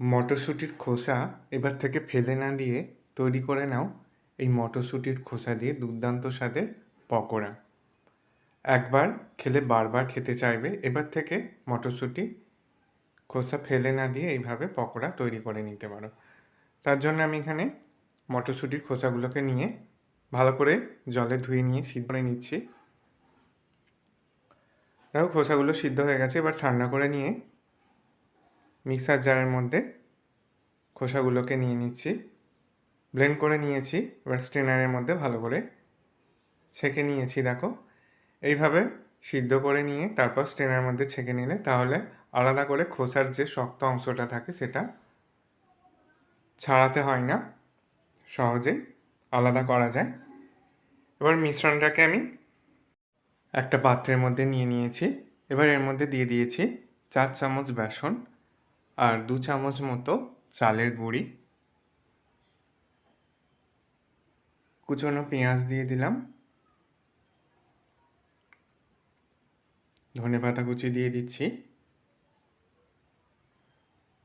মটরশুঁটির খোসা এবার থেকে ফেলে না দিয়ে তৈরি করে নাও এই মটরশুঁটির খোসা দিয়ে দুর্দান্ত স্বাদের পকোড়া। একবার খেলে বারবার খেতে চাইবে, এবার থেকে মটরশুঁটি খোসা ফেলে না দিয়ে এইভাবে পকোড়া তৈরি করে নিতে পারো। তার জন্য আমি এখানে মটরশুঁটির খোসাগুলোকে নিয়ে ভালো করে জলে ধুয়ে নিয়ে সিদ্ধ করে নিচ্ছি। দেখো খোসাগুলো সিদ্ধ হয়ে গেছে, এবার ঠান্ডা করে নিয়ে মিক্সার জারের মধ্যে খোসাগুলোকে নিয়ে নিচ্ছি। ব্লেন্ড করে নিয়েছি, এবার স্ট্রেনারের মধ্যে ভালো করে ছেঁকে নিয়েছি, দেখো। এইভাবে সিদ্ধ করে নিয়ে তারপর স্ট্রেনারের মধ্যে ছেঁকে নিলে তাহলে আলাদা করে খোসার যে শক্ত অংশটা থাকে সেটা ছাড়াতে হয় না সহজেই আলাদা করা যায়। এবার মিশ্রণটাকে আমি একটা পাত্রের মধ্যে নিয়ে নিয়েছি। এবার এর মধ্যে দিয়ে দিয়েছি চার চামচ বেসন। আর দু চামচ মতো চালের গুঁড়ি। কুচনো পেঁয়াজ দিয়ে দিলাম। ধনে পাতা কুচি দিয়ে দিচ্ছি।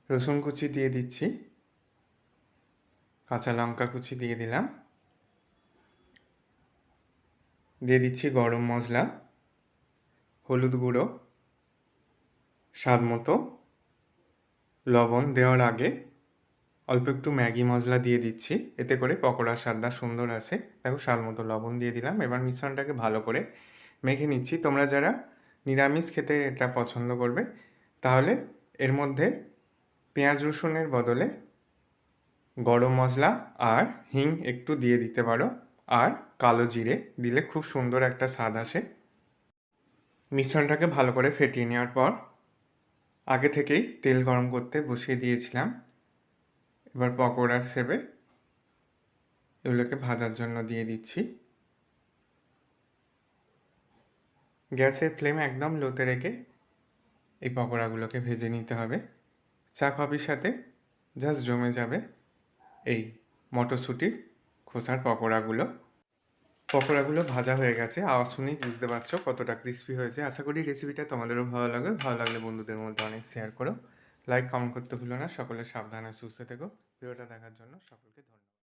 রসুন কুচি দিয়ে দিচ্ছি। কাঁচা লঙ্কা কুচি দিয়ে দিলাম। দিয়ে দিচ্ছি গরম মশলা, হলুদ গুঁড়ো, স্বাদ মতো। লবণ দেওয়ার আগে অল্প একটু ম্যাগি মশলা দিয়ে দিচ্ছি। এতে করে পকোড়ার স্বাদটা সুন্দর আসে দেখো, স্বাদ মতো লবণ দিয়ে দিলাম। এবার মিশ্রণটাকে ভালো করে মেখে নিচ্ছি। তোমরা যারা নিরামিষ খেতে এটা পছন্দ করবে, তাহলে এর মধ্যে পেঁয়াজ রসুনের বদলে গরম মশলা আর হিং একটু দিয়ে দিতে পারো। আর কালো জিরে দিলে খুব সুন্দর একটা স্বাদ আসে। মিশ্রণটাকে ভালো করে ফেটিয়ে নেওয়ার পর আগে থেকেই তেল গরম করতে বসিয়ে দিয়েছিলাম। এবার পকোড়ার সেবে এগুলোকে ভাজার জন্য দিয়ে দিচ্ছি। গ্যাসের ফ্লেম একদম লোতে রেখে এই পকোড়াগুলোকে ভেজে নিতে হবে। চা কফির সাথে জাস্ট জমে যাবে এই মটরশুঁটির খোসার পকোড়াগুলো। পকোড়াগুলো ভাজা হয়ে গেছে। আওয়াজ শুনেই বুঝতে পারছ কতটা ক্রিস্পি হয়েছে। আশা করি রেসিপিটা তোমাদেরও ভালো লাগবে। ভালো লাগলে বন্ধুদের মধ্যে অনেক শেয়ার করো। লাইক কমেন্ট করতে ভুলো না। সকলে সাবধানে সুস্থ থেকো। ভিডিওটা দেখার জন্য সকলকে ধন্যবাদ।